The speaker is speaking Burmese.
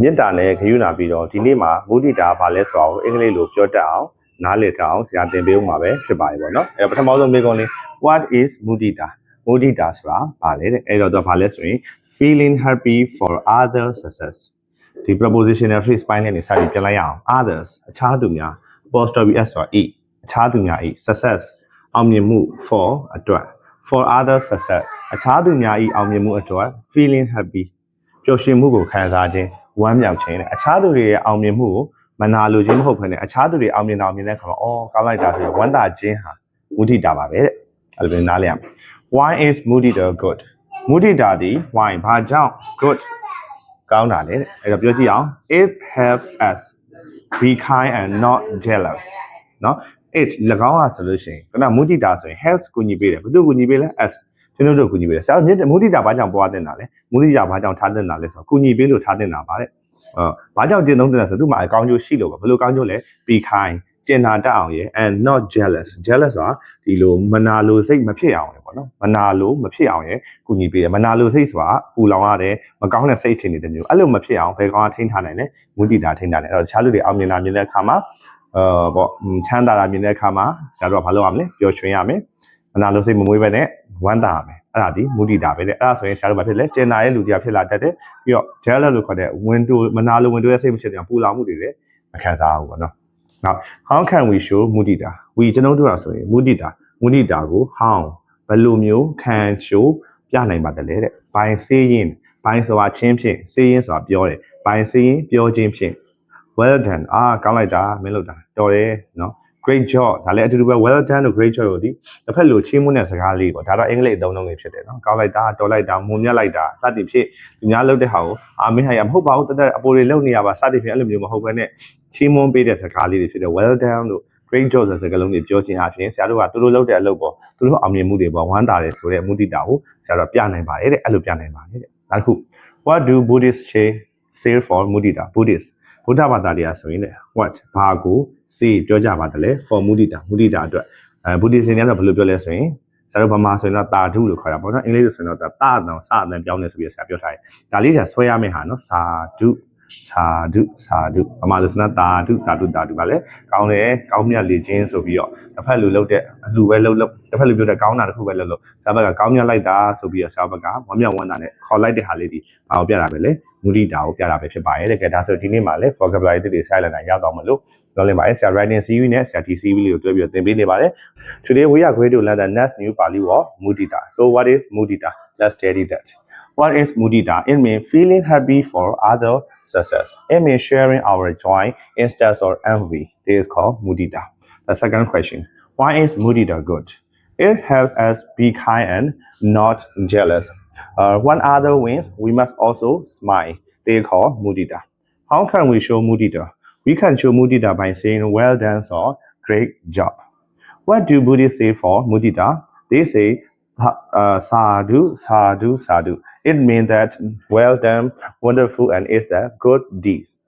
မေတ္တာနဲ့ဂရုဏာပြီးတော့ဒီနေ့မှာမုဒိတာဘာလဲဆိုတော့အင်္ဂလိပ်လိုပြောတတ်အောင်နားလည်တတ်အောင်ဆရာသင်ပေးဦးမှာပဲဖြစ်ပါတယ်ပေါ့နော်အဲပထမဆုံးမေးခွန်းလေး what is mudita mudita ဆိုတာဘာလဲတဲ့အဲ့တော့သူကဘာလဲဆိုရင် feeling happy for other success ဒီ prepositional phrase ပိုင်းနဲ့နေစပြီးပြန်လိုက်ရအောင် others အခြားသူများ apostrophe s ဆိုတာ e အခြားသူများ e success အောင်မြင်မှု for အတွက် for other success အခြားသူများ e အောင်မြင်မှုအတွက် feeling happy ပျော်ရွှင်မှုကိုခံစားခြင်းဝမ်းမြောက်ခြင်းနဲ့အခြားသူတွေရဲ့အောင်မြင်မှုကိုမနာလိုခြင်းမဟုတ်ဘဲနဲ့အခြားသူတွေအောင်မြင်တာအောင်မြင်တဲ့အခါမှာအော်ကောင်းလိုက်တာဆိုရင်ဝမ်းသာခြင်းဟာမုဒိတာပါပဲတဲ့အဲ့လိုပဲနားလည်ရမယ် why is mudita good mudita ဒီ why ဘာကြောင့် good ကောင်းတာလေတဲ့အဲ့တော့ပြောကြည့်အောင် it helps us be kind and not jealous เนาะ it ၎င်းอ่ะဆိုလို့ရှိရင်ခုနမုဒိတာဆိုရင် helps ကိုညီပေးတယ်ဘယ်သူကိုညီပေးလဲ us ကျွန်တော်တို့ကိုညီပေးတယ်ဆရာမြင့်မုဒိတာဘာကြောင့်ပွားတင်တာလဲမုဒိတာဘာကြောင့်ထားတင်တာလဲဆိုတော့ကိုညီပေးလို့ထားတင်တာပါတဲ့အော်ဘာကြောင့်ကျင့်သုံးတင်တာဆိုသူ့မှာအကောင်းကျိုးရှိလို့ပါဘယ်လိုကောင်းကျိုးလဲ be kind ကျင်နာတတ်အောင်ရယ် and not jealous jealous ဆိုတာဒီလိုမနာလိုစိတ်မဖြစ်အောင်ရယ်ပေါ့နော်မနာလိုမဖြစ်အောင်ရယ်ကုညီပေးတယ်မနာလိုစိတ်ဆိုတာပူလောင်ရတယ်မကောင်းတဲ့စိတ်ထင်နေတဲ့မျိုးအဲ့လိုမဖြစ်အောင်ဘယ်ကောင်ကထိန်းထားနိုင်လဲမုဒိတာထိန်းထားတယ်အဲ့တော့တခြားလူတွေအောင်မြင်တာမြင်တဲ့အခါမှာအာပေါ့ချမ်းသာတာမြင်တဲ့အခါမှာဆရာတို့ကဘာလုပ်ရမလဲပျော်ရွှင်ရမယ် မနာလိုစိတ်မမွေးပဲနဲ့ဝမ်းသာရမယ်အဲ့ဒါဒီမုဒိတာပဲတဲ့အဲ့ဒါဆိုရင်ဆရာတို့ဘာဖြစ်လဲကျင်နာရဲ့လူတရားဖြစ်လာတတ်တယ်ပြီးတော့ jealous လို့ခေါ်တဲ့ window မနာလို window ရဲ့စိတ်မရှိတဲ့ပူလောင်မှုတွေလည်းမခံစားဘူးပေါ့နော် Now how can we show mudita we ကျွန်တော်တို့ကဆိုရင် mudita mudita ကို how ဘယ်လိုမျိုး can show ပြနိုင်ပါတယ်လေတဲ့ by saying by ဆိုတာချင်းဖြင့် saying ဆိုတာပြောတယ် by saying ပြောခြင်းဖြင့် well done အာကောင်းလိုက်တာမင်းလုပ်တာတော်တယ်နော် great job ဒါလည်းအတူတူပဲ well done လို့ great job ကိုဒီတစ်ဖက်လိုချင်းမွန်းတဲ့စကားလေးပေါ့ဒါတော့အင်္ဂလိပ်အသုံးအနှုန်းလေးဖြစ်တယ်နော်ကောင်းလိုက်တာတော်လိုက်တာမုံမြတ်လိုက်တာစသည်ဖြင့်သူများလုပ်တဲ့ဟာကိုအာမင်းဟာရမဟုတ်ပါဘူးတက်တက်အပေါ်တွေလုပ်နေရပါစသည်ဖြင့်အဲ့လိုမျိုးမဟုတ်ဘဲနဲ့ချင်းမွန်းပေးတဲ့စကားလေးတွေဖြစ်တယ် well done လို့ great job ဆိုတဲ့စကားလုံးတွေပြောခြင်းအပြင်ဆရာတို့ကသူတို့လုပ်တဲ့အလုပ်ပေါ့သူတို့အောင်မြင်မှုတွေပေါ့ဝမ်းသာတယ်ဆိုတဲ့မုဒိတာကိုဆရာတို့ပြနိုင်ပါတယ်တဲ့အဲ့လိုပြနိုင်ပါတယ်တဲ့နောက်တစ်ခု what do buddhists say say for mudita buddhist ဗုဒ္ဓဘာသာတရားဆိုရင်လေ what ဘာကို say ပြောကြပါတယ်လေ for mudita mudita အတွက်အဲ buddhism ကတော့ဘယ်လိုပြောလဲဆိုရင်ဆရာတို့ဗမာဆိုရင်တော့တာဓုလို့ခေါ်တာပေါ့နော်အင်္ဂလိပ်ဆိုရင်တော့တာတောင်စအတန်ပြောင်းနေဆိုပြီးဆရာပြောထားတယ်ဒါလေးကဆွဲရမယ့်ဟာနော်စာဓု စာဓုစာဓုဗမာလိုဆိုတော့တာဓုတာဓုတာဓုပါလေကောင်းတယ်ကောင်းမြတ်လေခြင်းဆိုပြီးတော့တစ်ဖက်လူလုပ်တဲ့အလူပဲလုပ်လုပ်တစ်ဖက်လူပြောတဲ့ကောင်းတာတစ်ခုပဲလုပ်လို့ဆရာဘက်ကကောင်းမြတ်လိုက်တာဆိုပြီးတော့ဆရာဘက်ကဝမ်းမြောက်ဝမ်းသာနဲ့ခေါ်လိုက်တဲ့ဟာလေးဒီဘာကိုပြတာပဲလေမူလီတာကိုပြတာပဲဖြစ်ပါတယ်တဲ့ကဲဒါဆိုဒီနေ့မှာလည်း vocabulary တွေ silent နိုင်ရတော့မလို့ပြောလင်းပါတယ်ဆရာ writing series နဲ့ဆရာ TCV လေးကိုတွဲပြီးတော့သင်ပေးနေပါတယ် Today we are going to learn the next new Pali word mudita so what is mudita let's study that what is mudita? It means feeling happy for other success. It means sharing our joy instead of envy. This is called mudita. The second question. Why is mudita good? It helps us be kind and not jealous. Uh, one other wins we must also smile. They call mudita. How can we show mudita? We can show mudita by saying well done or great job. What do buddhists say for mudita? They say uh, sadhu sadhu sadhu it means that well done wonderful and is the good deeds